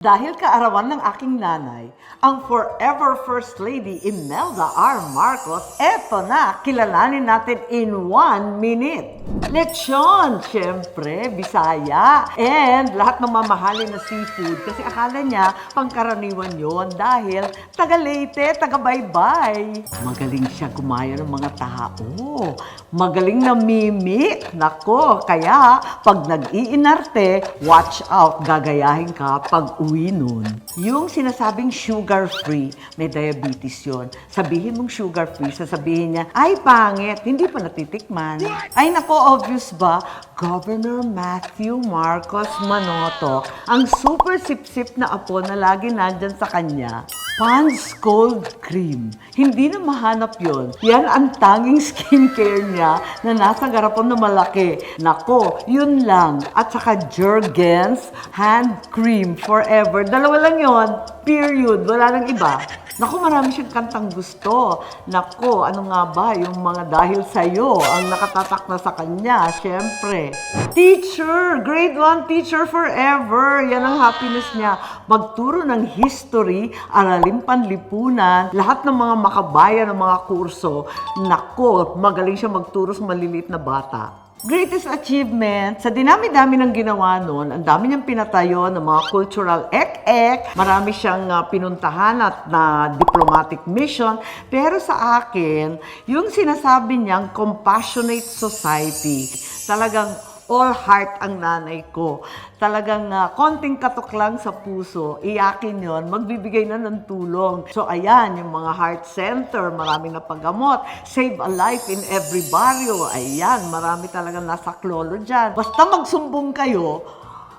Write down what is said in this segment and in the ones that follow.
Dahil kaarawan ng aking nanay, ang forever First Lady Imelda R. Marcos, eto na, kilalanin natin in one minute. Lechon, syempre, Bisaya, and lahat ng mamahalin na seafood kasi akala niya pangkaraniwan yon dahil taga Leyte, taga Baybay. Magaling siya gumaya ng mga tao. Magaling na mimik. Nako, kaya pag nag-iinarte, watch out, gagayahin ka pag uwi nun. Yung sinasabing sugar-free, may diabetes yon. Sabihin mong sugar-free, sasabihin niya, ay pangit, hindi pa natitikman. Ay nako, obvious ba? Governor Matthew Marcos Manoto, ang super sip-sip na apo na lagi nandyan sa kanya. Pond's Cold Cream. Hindi na mahanap yon. Yan ang tanging skincare niya na nasa garapon na malaki. Nako, yun lang. At saka Jergens Hand Cream Forever. Dalawa lang yon. Period. Wala nang iba. Naku, marami siyang kantang gusto. Naku, ano nga ba yung mga dahil sa'yo ang nakatatak na sa kanya, syempre. Teacher! Grade 1 teacher forever! Yan ang happiness niya. Magturo ng history, aralin panlipunan, lahat ng mga makabayan ng mga kurso. Naku, magaling siya magturo sa maliliit na bata. Greatest achievement, sa dinami-dami ng ginawa noon, ang dami niyang pinatayo ng mga cultural ek-ek, marami siyang ah, pinuntahan at na diplomatic mission, pero sa akin, yung sinasabi niyang compassionate society, talagang all heart ang nanay ko. Talagang ah, konting katok lang sa puso, iyakin yon, magbibigay na ng tulong. So ayan, yung mga heart center, marami na paggamot. Save a life in every barrio. Ayan, marami talagang nasa klolo dyan. Basta magsumbong kayo,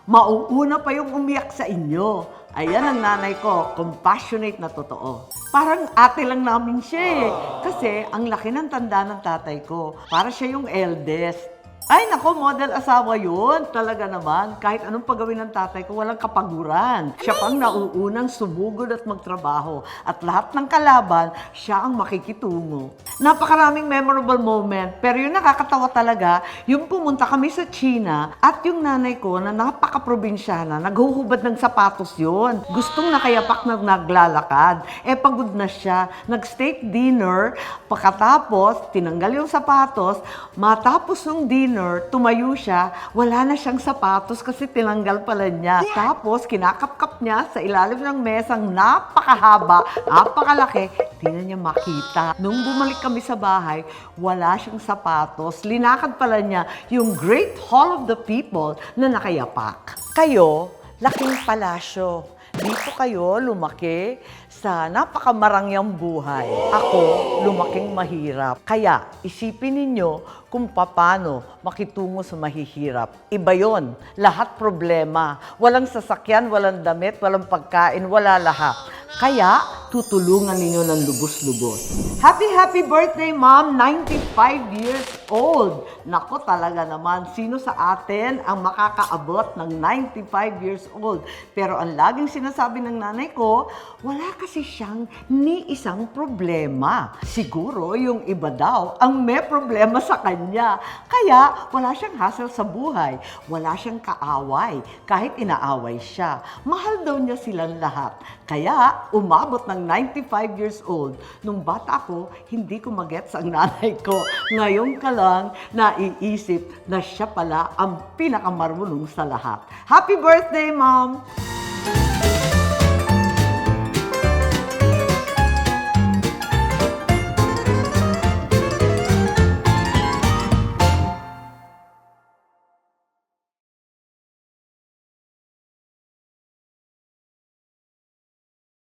mauuna pa yung umiyak sa inyo. Ayan ang nanay ko, compassionate na totoo. Parang ate lang namin siya eh. Kasi ang laki ng tanda ng tatay ko. Para siya yung eldest. Ay, nako, model asawa yun. Talaga naman. Kahit anong pagawin ng tatay ko, walang kapaguran. Siya pang nauunang sumugod at magtrabaho. At lahat ng kalaban, siya ang makikitungo. Napakaraming memorable moment. Pero yung nakakatawa talaga, yung pumunta kami sa China at yung nanay ko na napaka-probinsyana, naghuhubad ng sapatos yon. Gustong nakayapak na naglalakad. Eh, pagod na siya. Nag-steak dinner. Pagkatapos, tinanggal yung sapatos. Matapos ng dinner, tumayo siya. Wala na siyang sapatos kasi tinanggal pala niya. Tapos, kinakapkap niya sa ilalim ng mesang napakahaba, napakalaki. Di na niya makita. Nung bumalik kami sa bahay, wala siyang sapatos. Linakad pala niya yung Great Hall of the People na nakayapak. Kayo, laking palasyo. Dito kayo lumaki sa napakamarangyang buhay. Ako, lumaking mahirap. Kaya, isipin ninyo kung paano makitungo sa mahihirap. Iba yon, lahat problema. Walang sasakyan, walang damit, walang pagkain, wala lahat. Kaya, tutulungan ninyo ng lubos-lubos. Happy, happy birthday, Mom! 95 years old! Nako talaga naman, sino sa atin ang makakaabot ng 95 years old? Pero ang laging sinasabi ng nanay ko, wala kasi siyang ni isang problema. Siguro yung iba daw ang may problema sa kanya. Kaya wala siyang hassle sa buhay. Wala siyang kaaway. Kahit inaaway siya. Mahal daw niya silang lahat. Kaya umabot ng 95 years old. Nung bata ko, hindi ko magets ang nanay ko. Ngayon ka lang naiisip na siya pala ang pinakamarunong sa lahat. Happy birthday, Mom!